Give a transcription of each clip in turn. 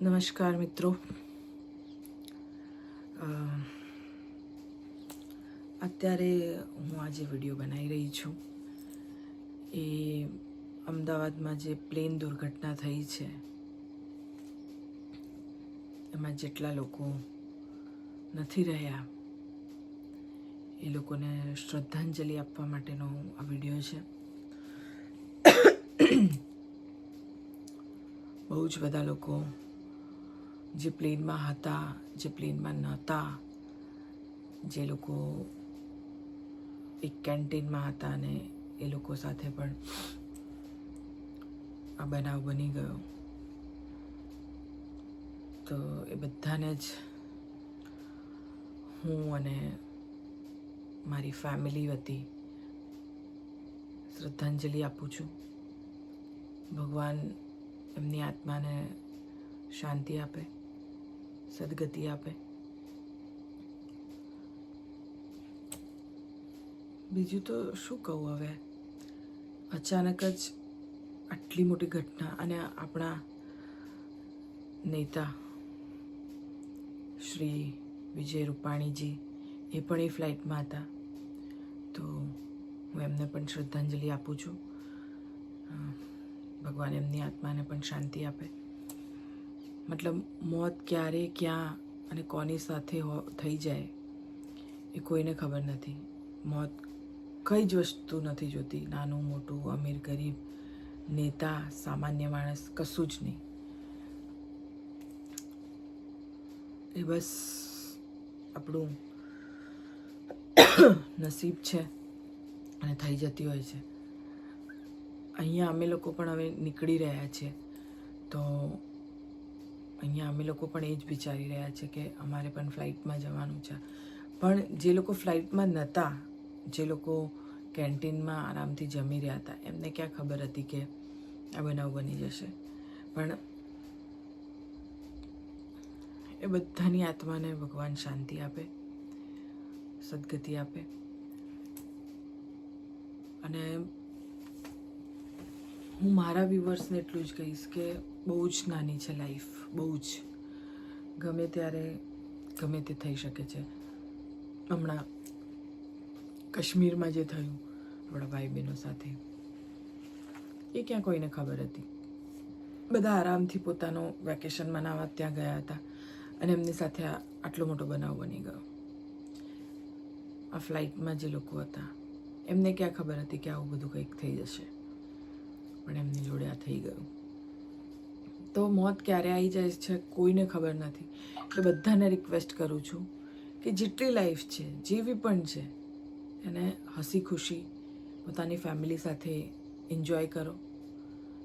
નમસ્કાર, મિત્રો. અત્યારે હું આજે વીડિયો બનાવી રહી છું. એ અમદાવાદમાં જે પ્લેન દુર્ઘટના થઈ છે, એમાં જેટલા લોકો નથી રહ્યા, એ લોકોને શ્રદ્ધાંજલિ આપવા માટેનો આ વીડિયો છે. બહુ જ બધા લોકો જે પ્લેનમાં હતા, જે પ્લેનમાં નહોતા, જે લોકો એક કેન્ટીનમાં હતા અને એ લોકો સાથે પણ આ બનાવ બની ગયો. તો એ બધાને જ હું અને મારી ફેમિલી વતી શ્રદ્ધાંજલિ આપું છું. ભગવાન એમની આત્માને શાંતિ આપે. સદગતિ આપે. બીજું તો શું કહું હવે? અચાનક જ આટલી મોટી ઘટના અને આપણા નેતા શ્રી વિજય રૂપાણીજી એ પણ એ ફ્લાઇટમાં હતા. તો હું એમને પણ શ્રદ્ધાંજલિ આપું છું. ભગવાન એમની આત્માને પણ શાંતિ આપે. મતલબ મોત ક્યારે, ક્યાં અને કોની સાથે થઈ જાય એ કોઈને ખબર નથી. મોત કઈ જ વસ્તુ નથી જોતી. નાનું, મોટું, અમીર, ગરીબ, નેતા, સામાન્ય માણસ, કશું જ નહીં. એ બસ આપણું નસીબ છે અને થઈ જતી હોય છે. અહીંયા અમે લોકો પણ હવે નીકળી રહ્યા છીએ તો અહીંયા અમે લોકો પણ એ જ વિચારી રહ્યા છે કે અમારે પણ ફ્લાઇટમાં જવાનું છે. પણ જે લોકો ફ્લાઇટમાં નહોતા, જે લોકો કેન્ટીનમાં આરામથી જમી રહ્યા હતા, એમને ક્યાં ખબર હતી કે આ બનાવ બની જશે? પણ એ બધાની આત્માને ભગવાન શાંતિ આપે, સદગતિ આપે. અને હું મારા વ્યુવર્સને એટલું જ કહીશ કે બહુ જ નાની છે લાઈફ, બહુ જ. ગમે ત્યારે, ગમે તે થઈ શકે છે. હમણાં કાશ્મીરમાં જે થયું, આપણા ભાઈ બહેનો સાથે, એ ક્યાં કોઈને ખબર હતી? બધા આરામથી પોતાનો વેકેશન મનાવવા ત્યાં ગયા હતા અને એમની સાથે આટલો મોટો બનાવ બની ગયો. આ ફ્લાઇટમાં જે લોકો હતા, એમને ક્યાં ખબર હતી કે આવું બધું કંઈક થઈ જશે? પણ એમની જોડે આ થઈ ગયું. તો મોત ક્યારે આવી જાય છે કોઈને ખબર નથી. એટલે બધાને રિક્વેસ્ટ કરું છું કે જેટલી લાઈફ છે, જેવી પણ છે, એને હસી ખુશી પોતાની ફેમિલી સાથે એન્જોય કરો.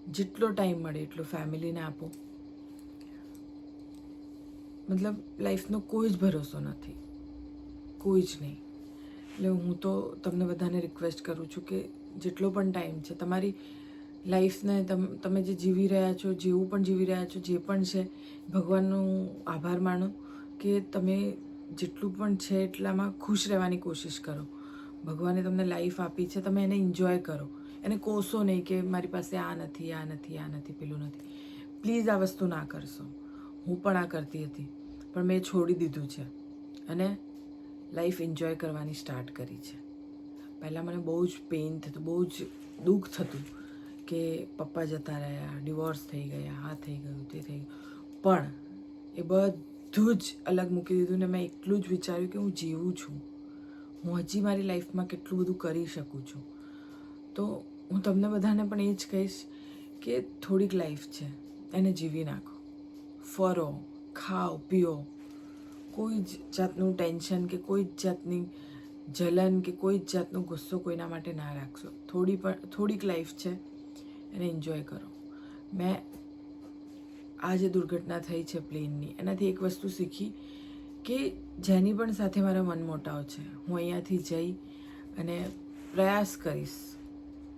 જેટલો ટાઈમ મળે એટલો ફેમિલીને આપો. મતલબ લાઈફનો કોઈ જ ભરોસો નથી. કોઈ જ નહીં. એટલે હું તો તમને બધાને રિક્વેસ્ટ કરું છું કે જેટલો પણ ટાઈમ છે, તમારી લાઈફને તમ જે જીવી રહ્યા છો, જેવું પણ જીવી રહ્યા છો, જે પણ છે, ભગવાનનો આભાર માનો કે તમે જેટલું પણ છે એટલામાં ખુશ રહેવાની કોશિશ કરો. ભગવાને તમને લાઈફ આપી છે, તમે એને એન્જોય કરો. એને કોસો નહીં કે મારી પાસે આ નથી આ નથી આ નથી, પેલું નથી. પ્લીઝ આ વસ્તુ ના કરશો. હું પણ આ કરતી હતી, પણ મેં છોડી દીધું છે અને લાઈફ એન્જોય કરવાની સ્ટાર્ટ કરી છે. પહેલાં મને બહુ જ પેઇન થતું, બહુ જ દુઃખ થતું કે પપ્પા જતા રહ્યા ડિવોર્સ થઈ ગયા, આ થઈ ગયું, તે થઈ ગયું. પણ એ બધું જ અલગ મૂકી દીધું ને મેં એટલું જ વિચાર્યું કે હું જીવું છું. હું હજી મારી લાઈફમાં કેટલું બધું કરી શકું છું. તો હું તમને બધાને પણ એ જ કહીશ કે થોડીક લાઈફ છે, એને જીવી નાખો. ફરો, ખાઓ, પીઓ. કોઈ જ જાતનું ટેન્શન કે કોઈ જ જાતની જલન કે કોઈ જ જાતનો ગુસ્સો કોઈના માટે ના રાખશો. થોડી પણ, થોડીક લાઈફ છે એને એન્જોય કરો. મેં આ જે દુર્ઘટના થઈ છે પ્લેનની, એનાથી એક વસ્તુ શીખી કે જેની પણ સાથે મારા મન મોટાવ છે, હું અહીંયાથી જઈ અને પ્રયાસ કરીશ.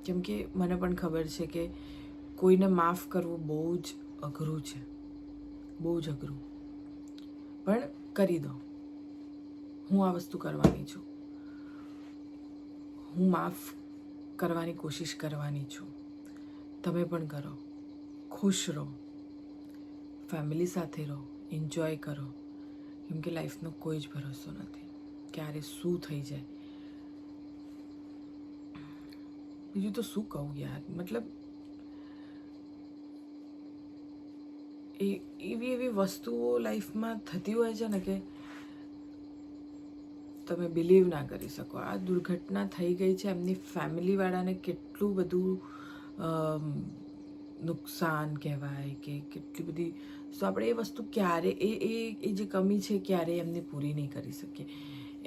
કેમ કે મને પણ ખબર છે કે કોઈને માફ કરવું બહુ જ અઘરું છે. બહુ જ અઘરું. પણ કરી દો. હું આ વસ્તુ કરવાની છું. હું માફ કરવાની કોશિશ કરવાની છું. તમે પણ કરો. ખુશ રહો. ફેમિલી સાથે રહો. એન્જોય કરો. કેમ કે લાઈફનો કોઈ જ ભરોસો નથી. ક્યારે શું થઈ જાય? બીજું તો શું કહું યાર? મતલબ એ એવી એવી વસ્તુઓ લાઈફમાં થતી હોય છે ને કે તમે બિલીવ ના કરી શકો. આ દુર્ઘટના થઈ ગઈ છે. એમની ફેમિલીવાળાને કેટલું બધું નુકસાન કહેવાય કે કેટલી બધી તો આપણે એ વસ્તુ ક્યારે એ એ એ જે કમી છે ક્યારે એમને પૂરી નહીં કરી શકીએ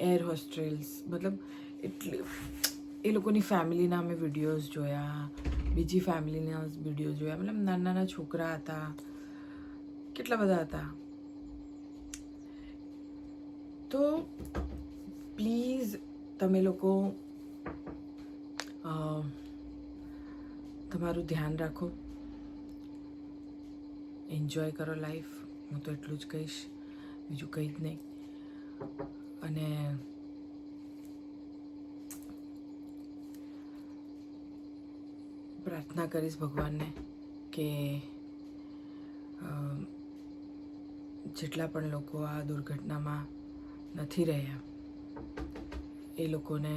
એર હોસ્ટેલ્સ મતલબ એટલી એ લોકોની ફેમિલીના અમે વિડીયોઝ જોયા બીજી ફેમિલીના વીડિયો જોયા મતલબ નાના નાના છોકરા હતા કેટલા બધા હતા તો પ્લીઝ તમે લોકો અ, તમારું ધ્યાન રાખો. એન્જોય કરો લાઈફ હું તો એટલું જ કહીશ. બીજું કંઈ જ નહીં. અને પ્રાર્થના કરીશ ભગવાનને કે જેટલા પણ લોકો આ દુર્ઘટનામાં નથી રહ્યા, એ લોકોને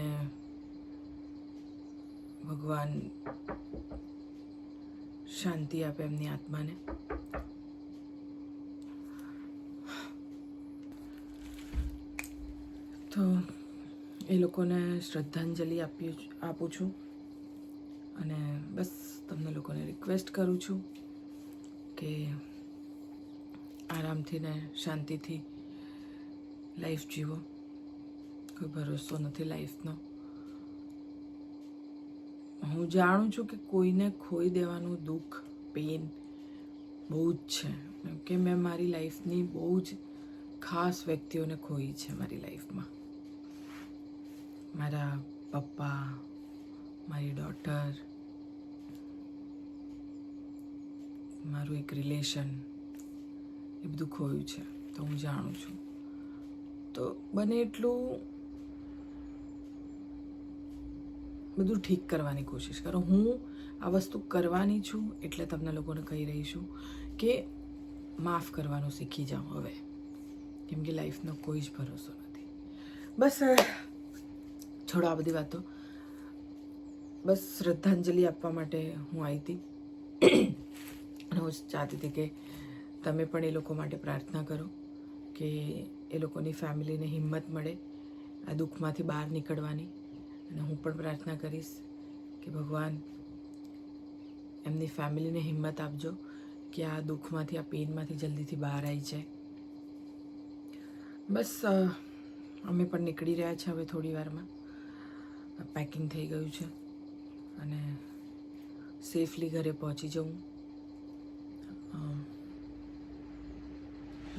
ભગવાન શાંતિ આપે એમની આત્માને. તો એ લોકોને શ્રદ્ધાંજલિ આપી આપું છું અને બસ તમને લોકોને રિક્વેસ્ટ કરું છું કે આરામથી ને શાંતિથી લાઈફ જીવો. કોઈ ભરોસો નથી લાઈફનો હું જાણું છું કે કોઈને ખોઈ દેવાનું દુઃખ પેન બહુ જ છે. કેમ કે મેં મારી લાઈફની બહુ જ ખાસ વ્યક્તિઓને ખોઈ છે મારી લાઈફમાં મારા પપ્પા, મારી ડોટર મારું એક રિલેશન એ બધું ખોયું છે. તો હું જાણું છું. તો બને એટલું બધું ઠીક કરવાની કોશિશ કરો. હું આ વસ્તુ કરવાની છું એટલે તમને લોકોને કહી રહી છું કે માફ કરવાનું શીખી જાઓ હવે. કેમ કે લાઈફનો કોઈ જ ભરોસો નથી. બસ છોડો આ બધી વાતો. બસ, શ્રદ્ધાંજલિ આપવા માટે હું આવી હતી અને હું ચાહતી હતી કે તમે પણ એ લોકો માટે પ્રાર્થના કરો કે એ લોકોની ફેમિલીને હિંમત મળે આ દુઃખમાંથી બહાર નીકળવાની. અને હું પણ પ્રાર્થના કરીશ કે ભગવાન, એમની ફેમિલીને હિંમત આપજો કે આ દુઃખમાંથી, આ પેનમાંથી જલ્દીથી બહાર આવી જાય. બસ અમે પણ નીકળી રહ્યા છીએ હવે થોડી વારમાં. પેકિંગ થઈ ગયું છે અને સેફલી ઘરે પહોંચી જવું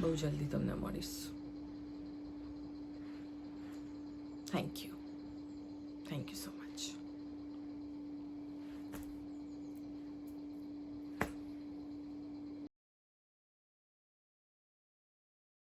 બહુ જલ્દી તમને મળીશ. Thank you thank you so much